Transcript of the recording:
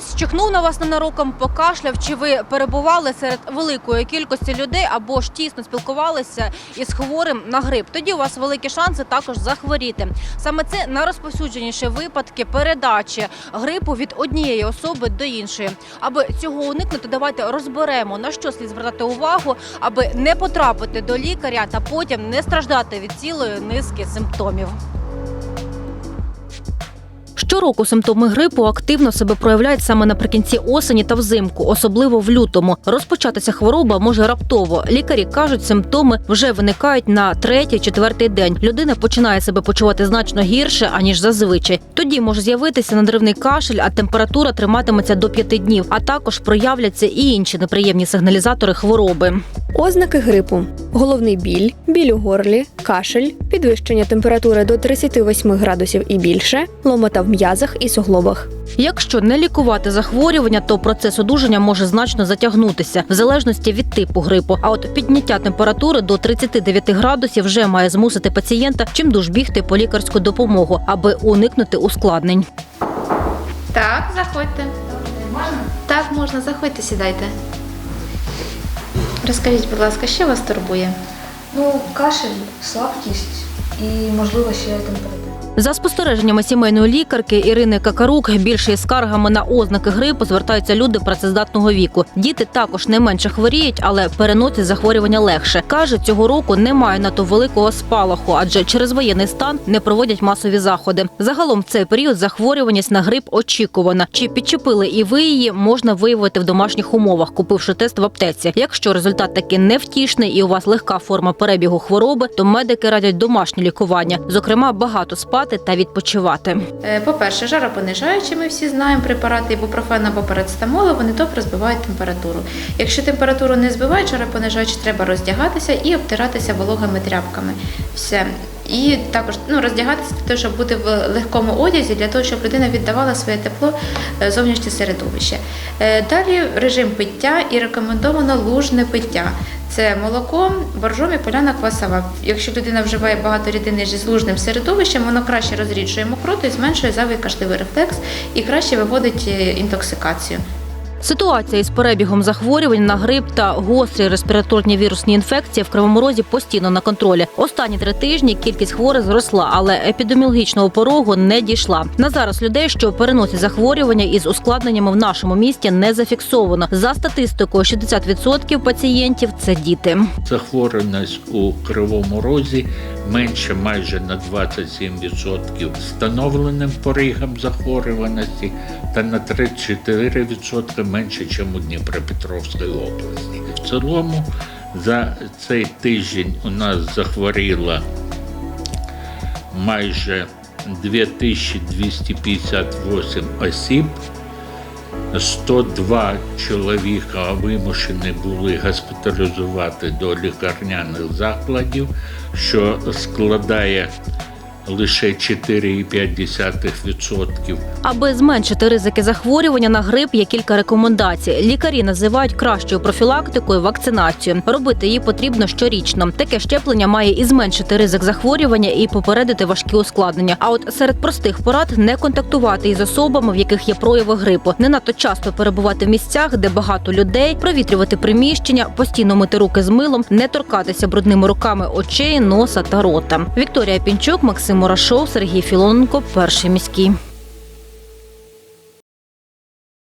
Хтось чихнув на вас ненароком, покашляв, чи ви перебували серед великої кількості людей або ж тісно спілкувалися із хворим на грип. Тоді у вас великі шанси також захворіти. Саме це найрозповсюдженіші випадки передачі грипу від однієї особи до іншої. Аби цього уникнути, давайте розберемо на що слід звертати увагу, аби не потрапити до лікаря та потім не страждати від цілої низки симптомів. Щороку симптоми грипу активно себе проявляють саме наприкінці осені та взимку, особливо в лютому. Розпочатися хвороба може раптово. Лікарі кажуть, симптоми вже виникають на третій, четвертий день. Людина починає себе почувати значно гірше аніж зазвичай. Тоді може з'явитися надривний кашель, а температура триматиметься до п'яти днів. А також проявляться і інші неприємні сигналізатори хвороби. Ознаки грипу: головний біль, біль у горлі, кашель, підвищення температури до 38 градусів і більше, ломота в м'язах і суглобах. Якщо не лікувати захворювання, то процес одужання може значно затягнутися в залежності від типу грипу. А от підняття температури до 39 градусів вже має змусити пацієнта чимдуж бігти по лікарську допомогу, аби уникнути ускладнень. Так, заходьте. Можна? Так, можна, заходьте, сідайте. Розкажіть, будь ласка, що вас турбує? Ну, кашель, слабкість і, можливо, ще температура. За спостереженнями сімейної лікарки Ірини Какарук, більше скаргами на ознаки грипу звертаються люди працездатного віку. Діти також не менше хворіють, але переносять захворювання легше. Каже, цього року немає надто великого спалаху, адже через воєнний стан не проводять масові заходи. Загалом в цей період захворюваність на грип очікувана. Чи підчепили і ви її, можна виявити в домашніх умовах, купивши тест в аптеці. Якщо результат таки невтішний і у вас легка форма перебігу хвороби, то медики радять домашнє лікування, зокрема багато спати та відпочивати. Е, По-перше, жаропонижаючі, ми всі знаємо препарати ібупрофен або парацетамолу, вони добре збивають температуру. Якщо температуру не збивають, жаропонижаючі, треба роздягатися і обтиратися вологими тряпками. Все. І також ну, роздягатися для того, щоб бути в легкому одязі, для того, щоб людина віддавала своє тепло е, зовнішнє середовище. Е, Далі режим пиття і рекомендовано лужне пиття. Це молоко, боржомі, поляна квасова. Якщо людина вживає багато рідини зі злужним середовищем, воно краще розріджує мокроту і зменшує завий кашлевий рефлекс і краще виводить е, інтоксикацію. Ситуація із перебігом захворювань на грип та гострі респіраторні вірусні інфекції в Кривому Розі постійно на контролі. Останні три тижні кількість хворих зросла, але епідеміологічного порогу не дійшла. На зараз людей, що переносять захворювання із ускладненнями в нашому місті, не зафіксовано. За статистикою, 60% пацієнтів це діти. захворюваність у Кривому Розі менше майже на 27% встановленим порігом захворюваності та на 34% менше, ніж у Дніпропетровській області. В цілому за цей тиждень у нас захворіло майже 2258 осіб. 102 чоловіка вимушені були госпіталізувати до лікарняних закладів, що складає лише 4,5%. Аби зменшити ризики захворювання на грип, є кілька рекомендацій. Лікарі називають кращою профілактикою вакцинацію. Робити її потрібно щорічно. Таке щеплення має і зменшити ризик захворювання, і попередити важкі ускладнення. А от серед простих порад не контактувати із особами, в яких є прояви грипу, не надто часто перебувати в місцях, де багато людей, провітрювати приміщення, постійно мити руки з милом, не торкатися брудними руками очей, носа та рота. Вікторія Пінчук, Максим Мурашов, Сергій Філоненко, перший міський.